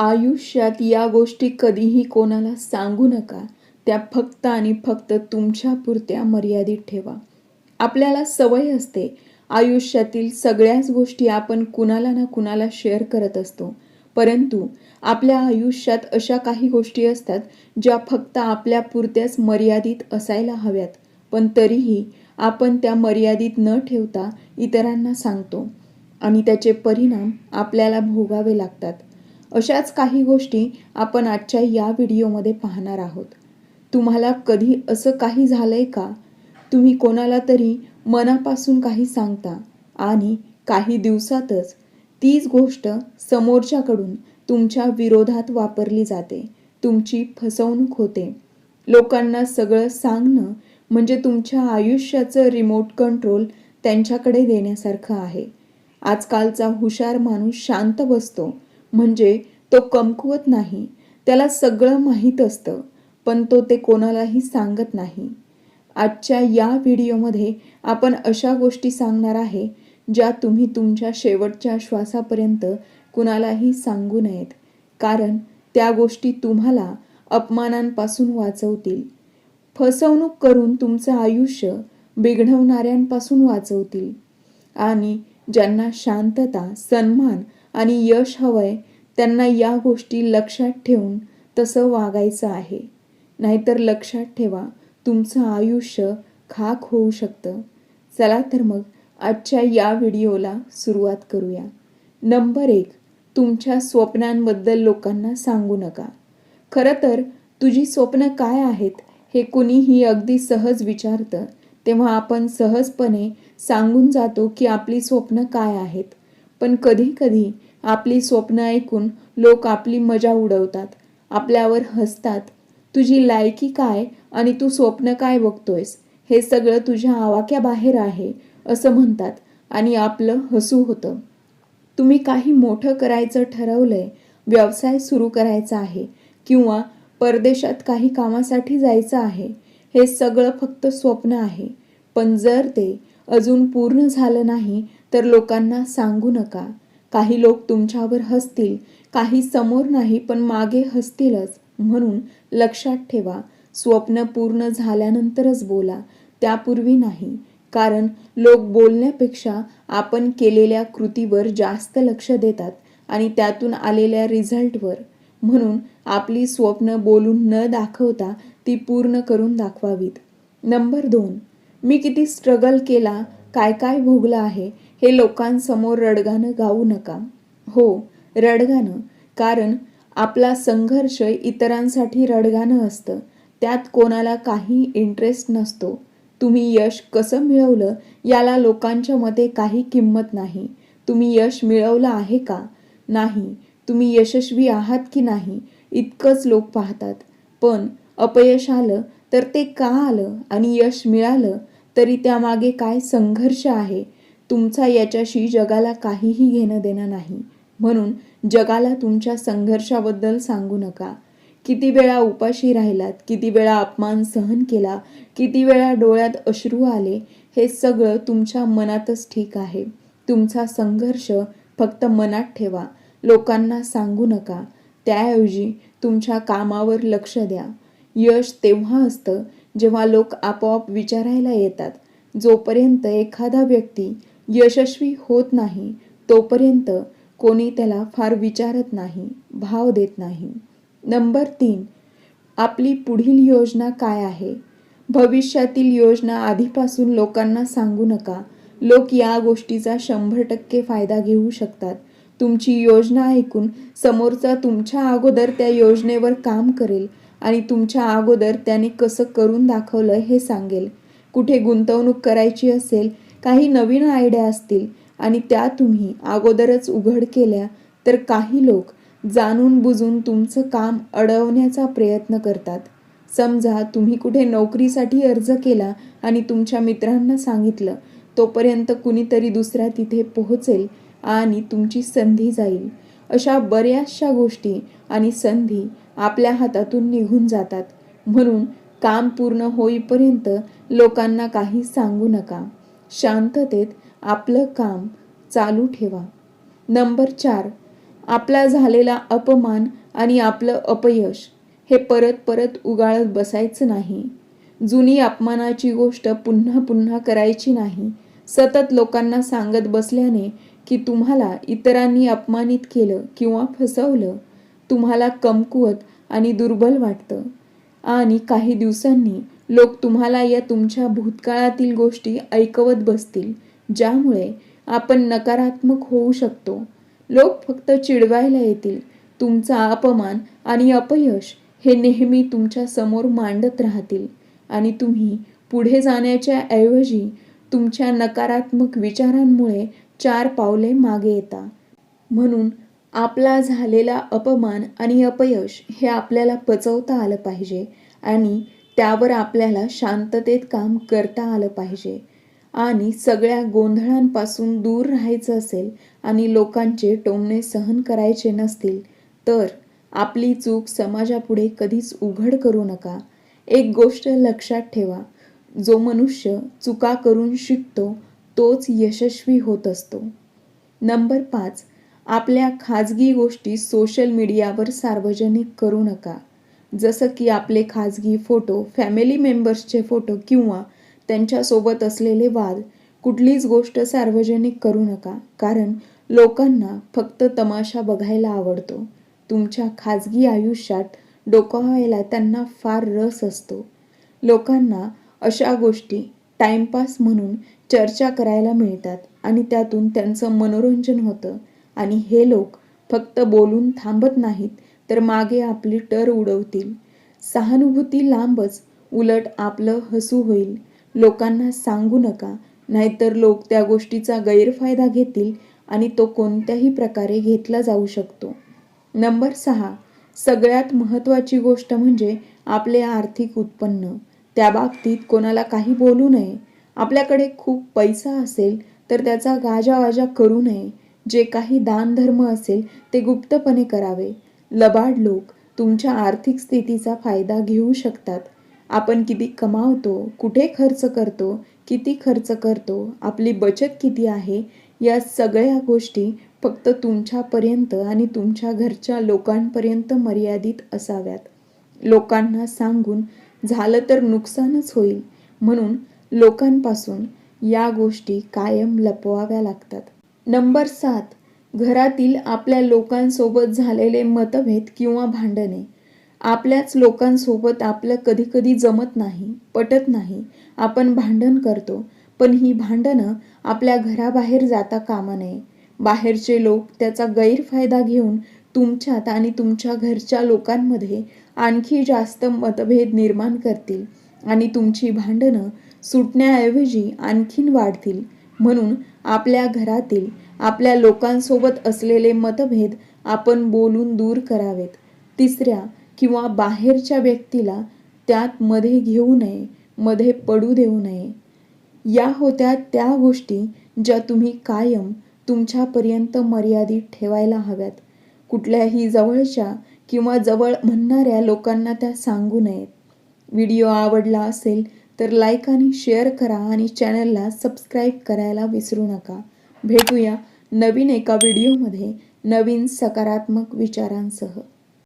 आयुष्यात या गोष्टी कधीही कोणाला सांगू नका. त्या फक्त आणि फक्त तुमच्यापुरत्या मर्यादित ठेवा. आपल्याला सवय असते. आयुष्यातील सगळ्याच गोष्टी आपण कुणाला ना कुणाला शेअर करत असतो. परंतु आपल्या आयुष्यात अशा काही गोष्टी असतात ज्या फक्त आपल्या पुरत्याच मर्यादित असायला हव्यात. पण तरीही आपण त्या मर्यादित न ठेवता इतरांना सांगतो आणि त्याचे परिणाम आपल्याला भोगावे लागतात. अशाच काही गोष्टी आपण आजच्या या व्हिडिओमध्ये पाहणार आहोत. तुम्हाला कधी असं काही झालं आहे का? तुम्ही कोणाला तरी मनापासून काही सांगता आणि काही दिवसातच तीच गोष्ट समोरच्याकडून तुमच्या विरोधात वापरली जाते. तुमची फसवणूक होते. लोकांना सगळं सांगणं म्हणजे तुमच्या आयुष्याचं रिमोट कंट्रोल त्यांच्याकडे देण्यासारखं आहे. आजकालचा हुशार माणूस शांत बसतो. म्हणजे तो कमकुवत नाही. त्याला सगळं माहीत असतं पण तो ते कोणालाही सांगत नाही. आजच्या या व्हिडिओमध्ये आपण अशा गोष्टी सांगणार आहे ज्या तुम्ही तुमच्या शेवटच्या श्वासापर्यंत कुणालाही सांगू नयेत. कारण त्या गोष्टी तुम्हाला अपमानांपासून वाचवतील. फसवणूक करून तुमचं आयुष्य बिघडवणाऱ्यांपासून वाचवतील. आणि ज्यांना शांतता सन्मान आणि यश हवंय त्यांना या गोष्टी लक्षात ठेवून तसं वागायचं आहे. नाहीतर लक्षात ठेवा तुमचं आयुष्य खाक होऊ शकतं. चला तर मग आजच्या या व्हिडिओला सुरुवात करूया. नंबर एक तुमच्या स्वप्नांबद्दल लोकांना सांगू नका. खरं तर तुझी स्वप्न काय आहेत हे कुणीही अगदी सहज विचारतं तेव्हा आपण सहजपणे सांगून जातो की आपली स्वप्न काय आहेत. पण कधीकधी आपली स्वप्न ऐकून लोक आपली मजा उडवतात आपल्यावर हसतात. तुझी लायकी काय आणि तू स्वप्न काय बघतोयस? हे सगळं तुझ्या आवाक्याबाहेर आहे असं म्हणतात आणि आपलं हसू होतं. तुम्ही काही मोठं करायचं ठरवलंय व्यवसाय सुरू करायचा आहे किंवा परदेशात काही कामासाठी जायचं आहे हे सगळं फक्त स्वप्न आहे. पण जर ते अजून पूर्ण झालं नाही तर लोकांना सांगू नका. काही लोक तुमच्यावर हसतील काही समोर नाही पण मागे हसतीलच. म्हणून लक्षात ठेवा स्वप्न पूर्ण झाल्यानंतरच बोला. त्यापूर्वी नाही कारण लोक बोलण्यापेक्षा आपण केलेल्या कृतीवर जास्त लक्ष देतात आणि त्यातून आलेल्या रिझल्टवर. म्हणून आपली स्वप्न बोलून न दाखवता ती पूर्ण करून दाखवावीत. नंबर दोन मी किती स्ट्रगल केला काय काय भोगलं आहे हे लोकांसमोर रडगाणं गाऊ नका. हो रडगाणं. कारण आपला संघर्ष इतरांसाठी रडगाणं असतं. त्यात कोणाला काही इंटरेस्ट नसतो. तुम्ही यश कसं मिळवलं याला लोकांच्या मते काही किंमत नाही. तुम्ही यश मिळवलं आहे का? नाही. तुम्ही यशस्वी आहात की नाही? इतकंच लोक पाहतात. पण अपयश आलं तर ते का आलं आणि यश मिळालं? तरी त्यामागे काय संघर्ष आहे? तुमचा याच्याशी जगाला काहीही घेणं देणं नाही. म्हणून जगाला तुमच्या संघर्षाबद्दल सांगू नका. किती वेळा उपाशी राहिलात किती वेळा अपमान सहन केला किती वेळा डोळ्यात अश्रू आले हे सगळं तुमच्या मनातच ठीक आहे. तुमचा संघर्ष फक्त मनात ठेवा. लोकांना सांगू नका. त्याऐवजी तुमच्या कामावर लक्ष द्या. यश तेव्हा असतं जेव्हा लोक आपोआप विचारायला येतात. जोपर्यंत एखादा व्यक्ती यशस्वी होत नाही तोपर्यंत कोणी त्याला फार विचारत नाही भाव देत नाही. नंबर तीन आपली पुढील योजना काय आहे? भविष्यातील योजना आधीपासून लोकांना सांगू नका. लोक या गोष्टीचा शंभर टक्के फायदा घेऊ शकतात. तुमची योजना ऐकून समोरचा तुमच्या अगोदर त्या योजनेवर काम करेल आणि तुमच्या अगोदर त्याने कसं करून दाखवलं हे सांगेल. कुठे गुंतवणूक करायची असेल काही नवीन आयडिया असतील आणि त्या तुम्ही अगोदरच उघड केल्या तर काही लोक जाणून बुजून तुमचं काम अडवण्याचा प्रयत्न करतात. समजा तुम्ही कुठे नोकरीसाठी अर्ज केला आणि तुमच्या मित्रांना सांगितलं तोपर्यंत कुणीतरी दुसऱ्या तिथे पोहोचेल आणि तुमची संधी जाईल. अशा बऱ्याचशा गोष्टी आणि संधी आपल्या हातातून निघून जातात. म्हणून काम पूर्ण होईपर्यंत लोकांना काही सांगू नका. शांततेत आपलं काम चालू ठेवा. नंबर चार आपला झालेला अपमान आणि आपलं अपयश हे परत परत उगाळत बसायचं नाही. जुनी अपमानाची गोष्ट पुन्हा पुन्हा करायची नाही. सतत लोकांना सांगत बसल्याने की तुम्हाला इतरांनी अपमानित केलं किंवा फसवलं तुम्हाला कमकुवत आणि दुर्बल वाटतं. आणि काही दिवसांनी लोक तुम्हाला या तुमच्या भूतकाळातील गोष्टी ऐकवत बसतील ज्यामुळे आपण नकारात्मक होऊ शकतो. लोक फक्त चिडवायला येतील. तुमचा अपमान आणि अपयश हे नेहमी तुमच्यासमोर मांडत राहतील आणि तुम्ही पुढे जाण्याच्या ऐवजी तुमच्या नकारात्मक विचारांमुळे चार पावले मागे येता. म्हणून आपला झालेला अपमान आणि अपयश हे आपल्याला पचवता आलं पाहिजे आणि त्यावर आपल्याला शांततेत काम करता आलं पाहिजे. आणि सगळ्या गोंधळांपासून दूर राहायचं असेल आणि लोकांचे टोमणे सहन करायचे नसतील तर आपली चूक समाजापुढे कधीच उघड करू नका. एक गोष्ट लक्षात ठेवा जो मनुष्य चुका करून शिकतो तोच यशस्वी होत असतो. नंबर पाच आपल्या खाजगी गोष्टी सोशल मीडियावर सार्वजनिक करू नका. जसं की आपले खाजगी फोटो फॅमिली मेंबर्सचे फोटो किंवा त्यांच्यासोबत असलेले वाद कुठलीच गोष्ट सार्वजनिक करू नका. कारण लोकांना फक्त तमाशा बघायला आवडतो. तुमच्या खाजगी आयुष्यात डोकावायला त्यांना फार रस असतो. लोकांना अशा गोष्टी टाइमपास म्हणून चर्चा करायला मिळतात आणि त्यातून त्यांचं मनोरंजन होतं. आणि हे लोक फक्त बोलून थांबत नाहीत तर मागे आपली टर उडवतील. सहानुभूती लांबच उलट आपलं हसू होईल. लोकांना सांगू नका नाहीतर लोक त्या गोष्टीचा गैरफायदा घेतील आणि तो कोणत्याही प्रकारे घेतला जाऊ शकतो. नंबर सहा. सगळ्यात महत्त्वाची गोष्ट म्हणजे आपले आर्थिक उत्पन्न. त्या बाबतीत कोणाला काही बोलू नये. आपल्याकडे खूप पैसा असेल तर त्याचा गाजावाजा करू नये. जे काही दानधर्म असेल ते गुप्तपणे करावे. लबाड लोक तुमच्या आर्थिक स्थितीचा फायदा घेऊ शकतात. आपण किती कमावतो कुठे खर्च करतो किती खर्च करतो आपली बचत किती आहे या सगळ्या गोष्टी फक्त तुमच्यापर्यंत आणि तुमच्या घरच्या लोकांपर्यंत मर्यादित असाव्यात. लोकांना सांगून झालं तर नुकसानच होईल. म्हणून लोकांपासून या गोष्टी कायम लपवाव्या लागतात. नंबर सात. घरातील आपल्या लोकांसोबत झालेले मतभेद किंवा भांडणे. आपल्याच लोकांसोबत आपलं कधीकधी जमत नाही पटत नाही. आपण भांडण करतो पण ही भांडणं आपल्या घराबाहेर जाता कामा नये. बाहेरचे लोक त्याचा गैरफायदा घेऊन तुमच्यात आणि तुमच्या घरच्या लोकांमध्ये आणखी जास्त मतभेद निर्माण करतील आणि तुमची भांडणं सुटण्याऐवजी आणखीन वाढतील. म्हणून आपल्या घरातील आपल्या लोकांसोबत असलेले मतभेद आपण बोलून दूर करावेत. तिसऱ्या किंवा बाहेरच्या व्यक्तीला त्यात मध्ये घेऊ नये मध्ये पडू देऊ नये. या होत्या त्या गोष्टी ज्या तुम्ही कायम तुमच्यापर्यंत मर्यादित ठेवायला हव्यात. कुठल्याही जवळच्या किंवा जवळ म्हणणाऱ्या लोकांना त्या सांगू नयेत. व्हिडिओ आवडला असेल तर लाईक आणि शेअर करा आणि चॅनलला सबस्क्राईब करायला विसरू नका. भेटूया नवीन एका व्हिडिओमध्ये नवीन सकारात्मक विचारांसह.